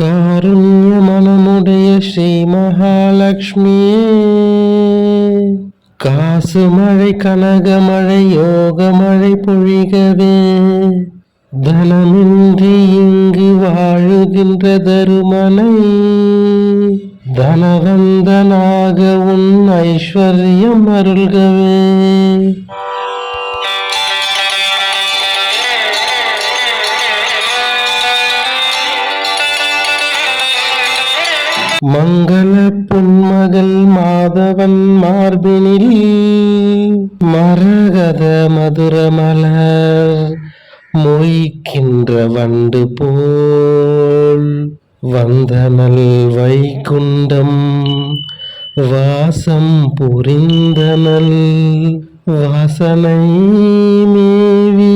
காருண்ய மனமுடைய ஸ்ரீ மகாலட்சுமியே காசு மழை கனக மழை யோக மழை பொழிகவே. தனமின்றி இங்கு வாழுகின்ற தருமனை. தனவந்தனாக உன் ஐஸ்வர்யம் அருள்கவே. மங்கள புன்மகள் மாதவன் மார்பினில் மரகத மதுரமலர் மொய்க்கின்ற வண்டு போல் வந்தனல் வைகுண்டம் வாசம் புரிந்தனல் வாசனை மேவி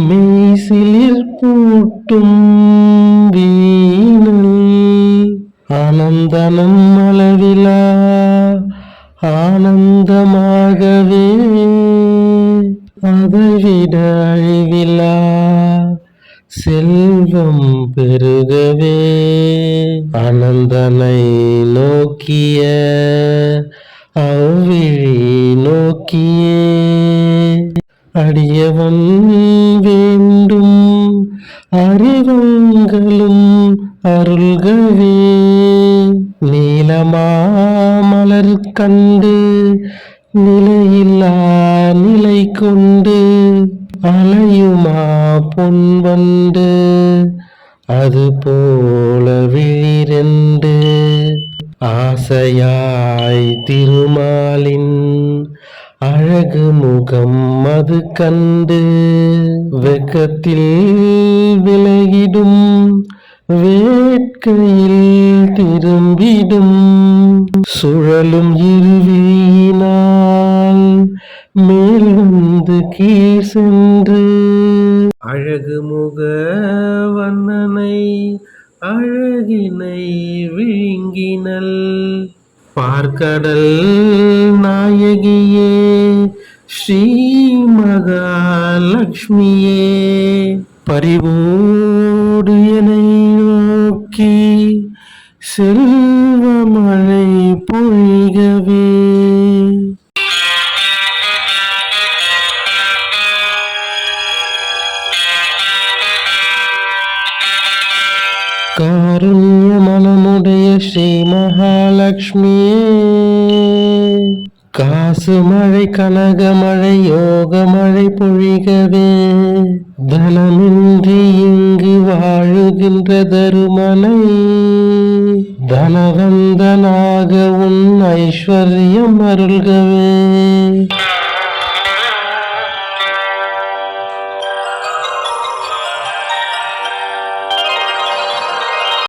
மெய்சிலிர் பூட்டும் வீ சந்தனம் அளவிலா ஆனந்தமாகவே அதைவிட அழிவிலா செல்வம் பெருகவே. அனந்தனை நோக்கிய அவ்விழி நோக்கியே. அடியவன் வேண்டும் அறிவங்களும் அருள்கவே நீலமாமலர் கண்டு நிலையில்லா நிலை கொண்டு அலையுமா பொன் வண்டு அது போல விழிரண்டு ஆசையாய் திருமாலின் அழகு முகம் அது கண்டு வெக்கத்தில் விலகிடும் வேட்கையில் திரும்பிடும். சுழலும் இருவியினால் மேல் வந்து கீழ் சென்று. அழகு முக வண்ணனை அழகினை விழுங்கினல் பார்க்கடல் நாயகியே ஸ்ரீ மகாலட்சுமியே பரிவோடு என நோக்கி செல்வமழை பொழிகவே. காருண்ய மனமுடைய ஸ்ரீ மகாலட்சுமியே காசு மழை கனக மழை யோக மழை பொழிகவே. தனமின்றி இங்கு வாழுகின்ற தனவந்தனாக உன் ஐஸ்வர்யம் அருள்கவே.